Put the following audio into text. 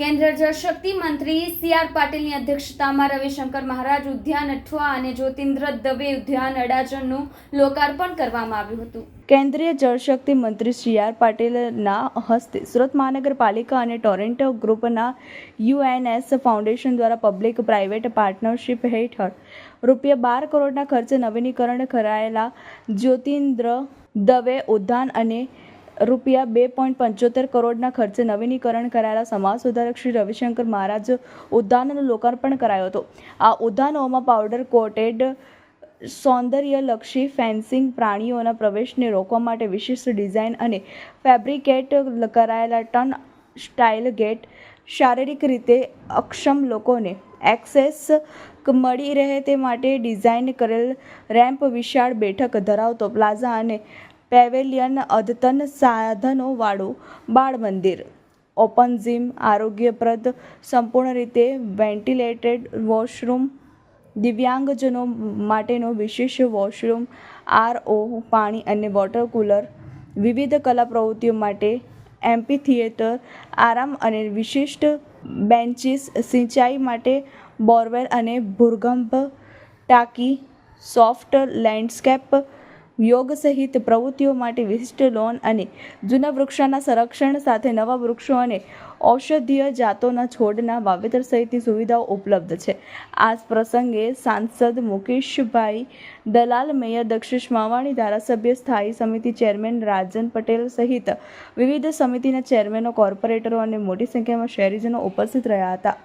કેન્દ્રીય જળશક્તિ મંત્રી C R પાટીલની અધ્યક્ષતામાં રવિશંકર મહારાજ ઉદ્યાન અઠવા અને જ્યોતિન્દ્ર દવે ઉદ્યાન અડાજણનું લોકાર્પણ કરવામાં આવ્યું હતું. કેન્દ્રીય જળશક્તિ મંત્રી સી આર પાટીલના હસ્તે સુરત મહાનગરપાલિકા અને ટોરેન્ટો ગ્રુપના યુએનએસ ફાઉન્ડેશન દ્વારા પબ્લિક પ્રાઇવેટ પાર્ટનરશિપ હેઠળ રૂપિયા બાર કરોડના ખર્ચે નવીનીકરણ કરાયેલા જ્યોતિન્દ્ર દવે ઉદ્યાન અને રૂપિયા બે પોઈન્ટ પંચોતેર કરોડના ખર્ચે નવીનીકરણ કરાયેલા સમાજ સુધારક શ્રી રવિશંકર મહારાજ ઉદ્યાનનું લોકાર્પણ કરાયો હતો. આ ઉદ્યાનોમાં પાવડર કોટેડ સૌંદર્યલક્ષી ફેન્સિંગ પ્રાણીઓના પ્રવેશને રોકવા માટે વિશિષ્ટ ડિઝાઇન અને ફેબ્રિકેટ કરાયેલા ટર્ન સ્ટાઇલ ગેટ શારીરિક રીતે અક્ષમ લોકોને એક્સેસ મળી રહે તે માટે ડિઝાઇન કરેલ રેમ્પ વિશાળ બેઠક ધરાવતો પ્લાઝા અને પેવેલિયન અદ્યતન સાધનોવાળું બાળ મંદિર ઓપન જીમ, આરોગ્યપ્રદ, સંપૂર્ણ રીતે વેન્ટિલેટેડ વોશરૂમ, દિવ્યાંગજનો માટેનો વિશેષ વોશરૂમ, આરઓ, પાણી અને વોટર કુલર, વિવિધ કલા પ્રવૃત્તિઓ માટે એમ્પી થિયેટર, આરામ અને વિશિષ્ટ બેન્ચીસ, સિંચાઈ માટે બોરવેલ અને ભૂર્ગંભ ટાંકી, સોફ્ટ લેન્ડસ્કેપ યોગ સહિત પ્રવૃત્તિઓ માટે વિશિષ્ટ લોન અને જૂના વૃક્ષોના સંરક્ષણ સાથે નવા વૃક્ષો અને ઔષધીય જાતોના છોડના વાવેતર સહિતની સુવિધાઓ ઉપલબ્ધ છે. આ પ્રસંગે સાંસદ મુકેશભાઈ દલાલ, મેયર દક્ષિશ માવાણી, ધારાસભ્ય સ્થાયી સમિતિ ચેરમેન રાજન પટેલ સહિત વિવિધ સમિતિના ચેરમેનો, કોર્પોરેટરો અને મોટી સંખ્યામાં શહેરીજનો ઉપસ્થિત રહ્યા હતા.